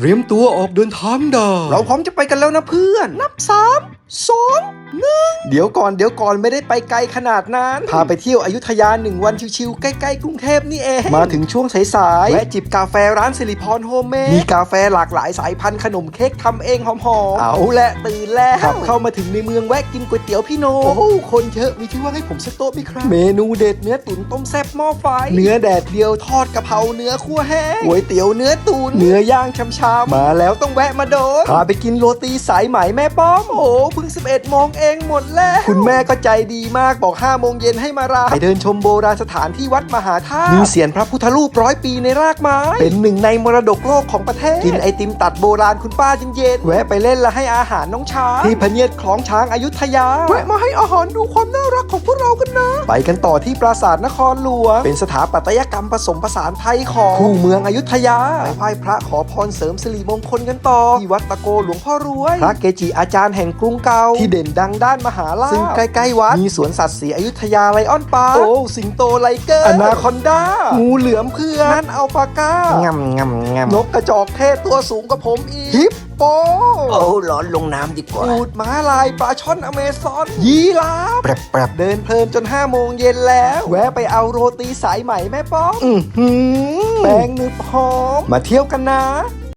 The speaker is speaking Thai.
เตรียมตัวออกเดินทางได้ เราพร้อมจะไปกันแล้วนะเพื่อน นับสาม สองหนึ่งเดี๋ยวก่อนเดี๋ยวก่อนไม่ได้ไปไกลขนาดนั้น พาไปเที่ยวอยุธยาหนึ่งวันชิวๆใกล้ๆกรุงเทพนี่เอง มาถึงช่วงสายๆแวะจิบกาแฟร้านสิริพรโฮมเมดมีกาแฟหลากหลายสายพันธุ์ขนมเค้กทำเองหอมๆเอาละตื่นแล้วขับเข้ามาถึงในเมืองแวะกินก๋วยเตี๋ยวพี่โนโอ้โหคนเยอะมีที่ว่างให้ผมสักโต๊ะไหมครับ เมนูเด็ดเนื้อตุ๋นต้มแซ่บหม้อไฟ เนื้อแดดเดียวทอดกะเพราเนื้อคั่วแห้งก๋วยเตี๋ยวเนื้อตุ๋นเนื้อย่างช้ำๆมาแล้วต้องแวะมาโดนพาไปกินโรตีสายไหมแม่ป้อมโอ้โหเพิ่ง 11 โมงเองหมดแล้ว คุณแม่ก็ใจดีมากบอก 5 โมงเย็นให้มารับไปเดินชมโบราณสถานที่วัดมหาธาตุมีเสียนพระพุทธรูปร้อยปีในรากไม้ เป็นหนึ่งในมรดกโลกของประเทศ กินไอติมตัดโบราณคุณป้าเย็นๆแวะไปเล่นและให้อาหารน้องช้าง ที่พะเนียดคล้องช้างอายุทยา แวะมาให้อาหารดูความน่ารักของพวกเรากันนะ ไปกันต่อที่ปราสาทนครหลวง เป็นสถาปัตยกรรมผสมผสานไทยของคู่เมืองอยุธยา ไปไหว้พระขอพรเสริมสิริมงคลกันต่อที่วัดตะโกหลวงพ่อรวย พระเกจิอาจารย์แห่งกรุงเก่าที่เด่นดังด้านมหาลาภซึ่งใกล้ๆวัดมีสวนสัตว์สีอยุธยาไลออนปาร์คโอ้สิงโตไลเกอร์อนาคอนดางูเหลือมเพื่อนนั่นอัลปาก้างำงำงำนกกระจอกเทศตัวสูงกว่าผมอีกฮิปโปโอ้ร้อนลงน้ำดีกว่าอูดม้าลายปลาช่อนอเมซอน ยีราฟแปรบๆเดินเพลินจน5โมงเย็นแล้ว แวะไปเอาโรตีสายไหมแม่ป้องอื้อหือแป้งนึบหอม มาเที่ยวกันนะ